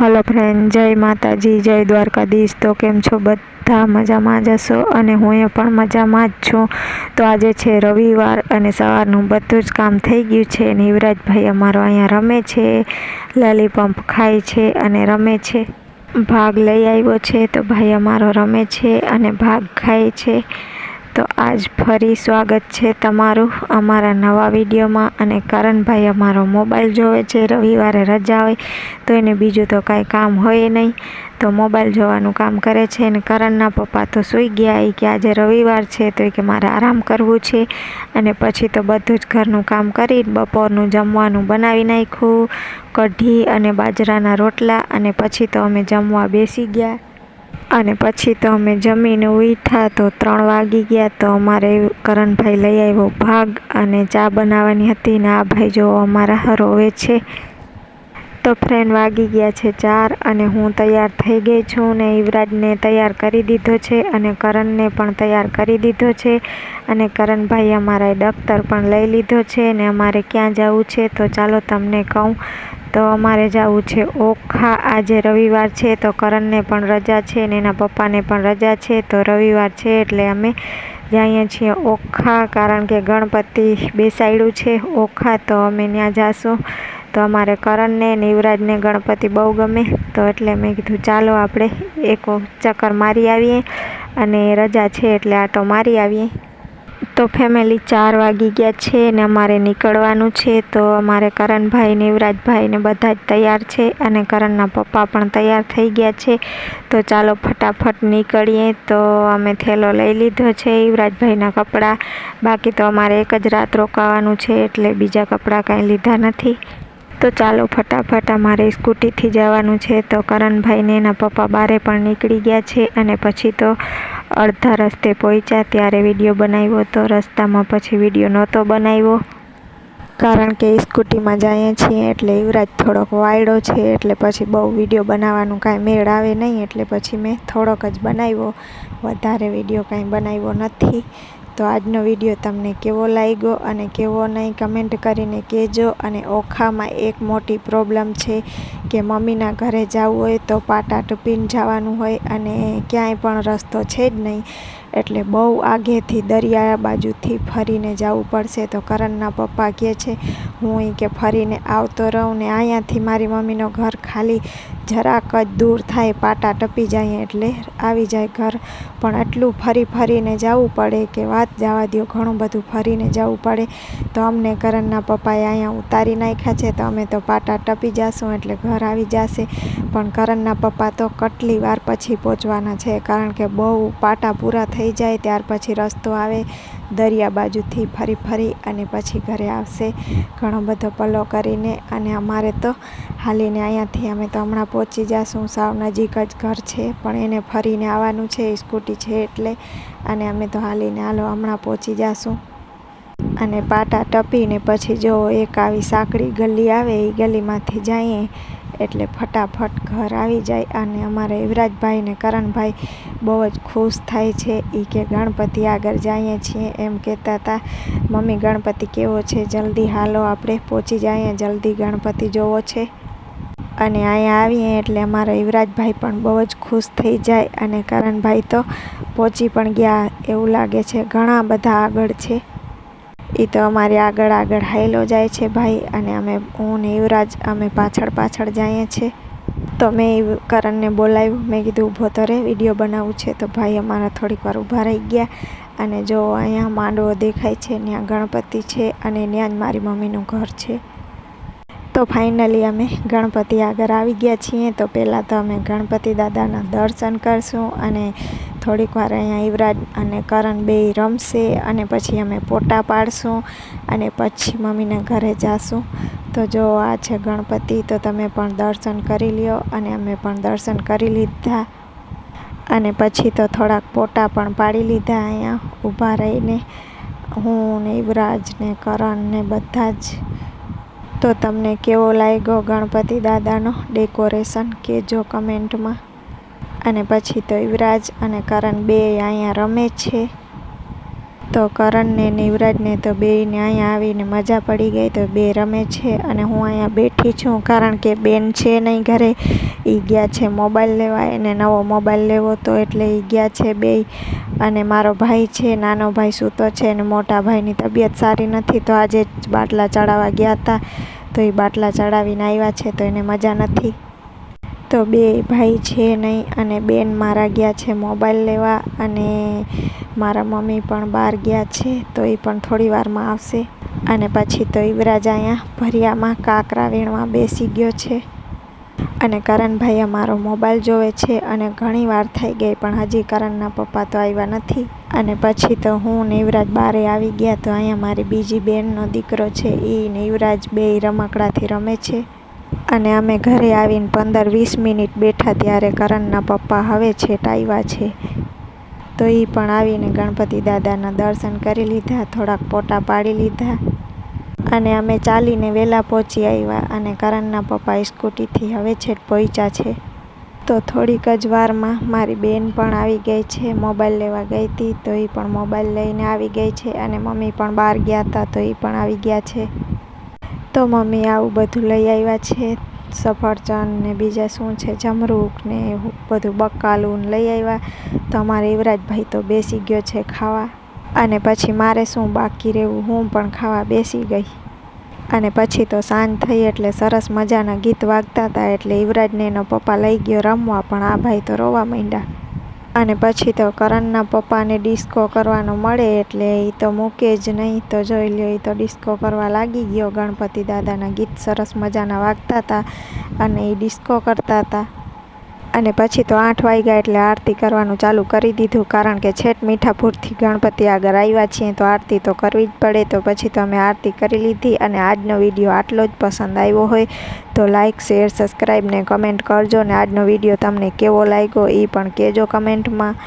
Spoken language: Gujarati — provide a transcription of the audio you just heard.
હલો ફ્રેન્ડ જય માતાજી, જય દ્વારકાધીશ. તો કેમ છો? બધા મજામાં જ હશો? અને હું એ પણ મજામાં જ છું. તો આજે છે રવિવાર અને સવારનું બધું જ કામ થઈ ગયું છે. અને યુવરાજભાઈ અમારો અહીંયા રમે છે લોલીપંપ ખાય છે અને રમે છે. ભાગ લઈ આવ્યો છે તો ભાઈ અમારો રમે છે અને ભાગ ખાય છે. તો આજ ફરી સ્વાગત છે તમારું અમારા નવા વિડીયોમાં. અને કરણભાઈ અમારો મોબાઈલ જોવે છે, રવિવારે રજા હોય, તો એને બીજું તો કાંઈ કામ હોય નહીં. તો મોબાઈલ જોવાનું કામ કરે છે અને કરણના પપ્પા તો સૂઈ ગયા એ કે આજે રવિવાર છે, તો એ કે મારે આરામ કરવું છે. અને પછી તો બધું જ ઘરનું કામ કરી બપોરનું જમવાનું બનાવી નાખ્યું, કઢી અને બાજરાના રોટલા. અને પછી તો અમે જમવા બેસી ગયા. અને પછી તો અમે જમીને ઉઠ્યા તો ત્રણ વાગી ગયા તો અમારે કરણભાઈ લઈ આવ્યો ભાગ અને ચા બનાવવાની હતી ને આ ભાઈ જો અમારા હરોવે છે. તો ફ્રેન્ડ વાગી ગયા છે ચાર અને હું તૈયાર થઈ ગઈ છું ને યુવરાજને તૈયાર કરી દીધો છે અને કરણને પણ તૈયાર કરી દીધો છે અને કરણભાઈ અમારા દફતર પણ લઈ લીધો છે ને અમારે ક્યાં જવું છે તો ચાલો તમને કહું. તો અમારે જવું છે ઓખા. આજે રવિવાર છે તો કરણને પણ રજા છે ને એના પપ્પાને પણ રજા છે તો રવિવાર છે એટલે અમે જઈએ છીએ ઓખા કારણ કે ગણપતિ બેસાડ્યું છે ઓખા તો અમે ત્યાં જાશું. તો અમારે કરણને યુવરાજને ગણપતિ બહુ ગમે. તો એટલે મેં કીધું, ચાલો આપણે એક ચક્કર મારી આવીએ અને રજા છે એટલે આટો મારી આવીએ. તો ફેમિલી ચાર વાગી ગયા છે ને અમારે નીકળવાનું છે. તો અમારે કરણભાઈ ને ને બધા જ તૈયાર છે અને કરણના પપ્પા પણ તૈયાર થઈ ગયા છે. તો ચાલો ફટાફટ નીકળીએ. તો અમે થેલો લઈ લીધો છે યુવરાજભાઈના કપડાં. બાકી તો અમારે એક જ રાત રોકાવાનું છે એટલે બીજા કપડાં કાંઈ લીધા નથી. તો ચાલો ફટાફટ અમારે સ્કૂટીથી જવાનું છે. તો કરણભાઈને એના પપ્પા બારે પણ નીકળી ગયા છે અને પછી તો અડધા રસ્તે પહોંચ્યા. ત્યારે વીડિયો બનાવ્યો તો રસ્તામાં પછી વીડિયો નહોતો બનાવ્યો. કારણ કે સ્કૂટીમાં જઈએ છીએ એટલે યુવરાજ થોડોક વાયડો છે એટલે પછી બહુ વીડિયો બનાવવાનું કાંઈ મેળ આવે નહીં એટલે પછી મેં થોડોક જ બનાવ્યો. વધારે વીડિયો કાંઈ બનાવ્યો નથી. તો આજનો વીડિયો તમને કેવો લાગ્યો અને કેવો નહીં કમેન્ટ કરીને કહેજો અને ઓખામાં એક મોટી પ્રોબ્લેમ છે કે મમ્મીના ઘરે જવું હોય તો પાટા ટૂપીને જવાનું હોય અને ક્યાંય પણ રસ્તો છે જ નહીં. એટલે બહુ આગેથી દરિયા બાજુથી ફરીને જવું પડશે તો કરણના પપ્પા કહે છે, હું એ કે ફરીને આવતો રહું ને અહીંયાથી મારી મમ્મીનો ઘર ખાલી જરાક જ દૂર થાય, પાટા ટપી જાય એટલે આવી જાય ઘર. પણ આટલું ફરી ફરીને જવું પડે કે વાત જવા દો ઘણું બધું ફરીને જવું પડે. તો અમને કરણના પપ્પાએ અહીંયા ઉતારી નાખ્યા છે, તો અમે તો પાટા ટપી જશું એટલે ઘર આવી જશે. પણ કરણના પપ્પા તો કેટલી વાર પછી પહોંચવાના છે, કારણ કે બહુ પાટા પૂરા થઈ જાય, ત્યાર પછી રસ્તો આવે, દરિયા બાજુથી ફરી ફરી અને પછી ઘરે આવશે. ઘણો બધો પલો કરીને અને અમારે તો હાલીને અહીંયાથી અમે તો હમણાં પહોંચી જઈશું સાવ નજીક જ ઘર છે, પણ એને ફરીને આવવાનું છે, સ્કૂટી છે એટલે. અને અમે તો હાલીને હાલો હમણાં પહોંચી જઈશું અને પાટા ટપીને પછી જો એક આવી સાંકડી ગલી આવે એ ગલીમાંથી જઈએ એટલે ફટાફટ ઘર આવી જાય અને અમારા યુવરાજભાઈ ને કરણભાઈ બહુ જ ખુશ થાય છે. એ કે ગણપતિ આગળ જઈએ છીએ એમ કહેતા હતા મમ્મી, ગણપતિ કેવો છે? જલ્દી હાલો, આપણે પહોંચી જઈએ. જલ્દી ગણપતિ જોવો છે. અને અહીંયા આવીએ એટલે અમારા યુવરાજભાઈ પણ બહુ જ ખુશ થઈ જાય અને કરણભાઈ તો પહોંચી પણ ગયા એવું લાગે છે. ઘણા બધા આગળ છે. એ તો અમારી આગળ આગળ હાઈલો જાય છે ભાઈ, અને અમે હું ને યુવરાજ અમે પાછળ પાછળ જઈએ છીએ. તો મેં કરણને બોલાવ્યું, મેં કીધું ઊભો તો રે, વીડિયો બનાવવું છે. તો ભાઈ અમારા થોડીક વાર ઊભા રહી ગયા, અને જો અહીંયા માંડવો દેખાય છે, ત્યાં ગણપતિ છે, અને ત્યાં જ મારી મમ્મીનું ઘર છે. તો ફાઇનલી અમે ગણપતિ આગળ આવી ગયા છીએ, તો પહેલાં તો અમે ગણપતિ દાદાના દર્શન કરશું, અને થોડીક વાર અહીંયા યુવરાજ અને કરણ બે રમશે અને પછી અમે પોટા પાડશું અને પછી મમ્મીના ઘરે જાશું. તો જો આ છે ગણપતિ, તો તમે પણ દર્શન કરી લ્યો અને અમે પણ દર્શન કરી લીધા. અને પછી તો થોડાક પોટા પણ પાડી લીધા અહીંયા ઊભા રહીને. હું ને યુવરાજ ને કરણ ને બધા જ. તો તમને કેવો લાગ્યો ગણપતિ દાદાનો ડેકોરેશન કહેજો કમેન્ટમાં અને પછી તો યુવરાજ અને કરણ બે અહીંયા રમે છે. તો કરણને ને યુવરાજને તો બેયને અહીંયા આવીને મજા પડી ગઈ તો બે રમે છે અને હું અહીંયા બેઠી છું કારણ કે બેન છે નહીં ઘરે. એ ગયા છે મોબાઈલ લેવા, એને નવો મોબાઈલ લેવો તો એટલે એ ગયા છે બેય. અને મારો ભાઈ છે, નાનો ભાઈ સૂતો છે અને મોટા ભાઈની તબિયત સારી નથી તો આજે જ બાટલા ચડાવવા ગયા હતા તો એ બાટલા ચડાવીને આવ્યા છે તો એને મજા નથી. તો બે ભાઈ છે નહીં અને બેન મારા ગયા છે મોબાઈલ લેવા અને મારા મમ્મી પણ બહાર ગયા છે, તો એ પણ થોડી વારમાં આવશે. અને પછી તો યુવરાજ અહીંયા ભરિયામાં કાંકરા વીણવા બેસી ગયો છે. અને કરણભાઈ અમારો મોબાઈલ જોવે છે અને ઘણી વાર થઈ ગઈ પણ હજી કરણના પપ્પા તો આવ્યા નથી. અને પછી તો હું ને યુવરાજ બારે આવી ગયા તો અહીંયા મારી બીજી બેનનો દીકરો છે એ ને યુવરાજ બેય રમકડાથી રમે છે. અને અમે ઘરે આવીને પંદર વીસ મિનિટ બેઠા ત્યારે કરણના પપ્પા હવે છેટ આવ્યા છે. તો એ પણ આવીને ગણપતિ દાદાના દર્શન કરી લીધા, થોડાક પોટા પાડી લીધા અને અમે ચાલીને વહેલા પહોંચી આવ્યા અને કરણના પપ્પા સ્કૂટીથી હવે છેટ પહોંચ્યા છે. તો થોડીક જ વારમાં મારી બેન પણ આવી ગઈ છે, મોબાઈલ લેવા ગઈ હતી તો એ પણ મોબાઈલ લઈને આવી ગઈ છે અને મમ્મી પણ બહાર ગયા હતા તો એ પણ આવી ગયા છે. તો મમ્મી આવું બધું લઈ આવ્યા છે. સફરજન ને બીજા શું છે? જમરૂખ ને એવું બધું બકાલું લઈ આવ્યા. તો અમારે યુવરાજભાઈ તો બેસી ગયો છે ખાવા. અને પછી મારે શું બાકી રહેવું? હું પણ ખાવા બેસી ગઈ. અને પછી તો સાંજ થઈ એટલે સરસ મજાના ગીત વાગતા હતા એટલે યુવરાજને એનો પપ્પા લઈ ગયો રમવા. પણ આ ભાઈ તો રોવા માંડ્યા. અને પછી તો કરણના પપ્પાને ડિસ્કો કરવાનો મળે એટલે એ તો મૂકે જ નહીં તો જોઈ લ્યો એ તો ડિસ્કો કરવા લાગી ગયો. ગણપતિ દાદાના ગીત સરસ મજાના વાગતા હતા અને એ ડિસ્કો કરતા હતા. અને પછી તો આઠ વાગ્યા એટલે આરતી કરવાનું ચાલુ કરી દીધું. કારણ કે છેટ મીઠાપુરથી ગણપતિ આગળ આવ્યા છીએ તો આરતી તો કરવી જ પડે. તો પછી તો અમે આરતી કરી લીધી અને આજનો વીડિયો આટલો જ પસંદ આવ્યો હોય તો લાઇક શેર સબસ્ક્રાઈબ ને કમેન્ટ કરજો. ને આજનો વીડિયો તમને કેવો લાગ્યો એ પણ કહેજો કમેન્ટમાં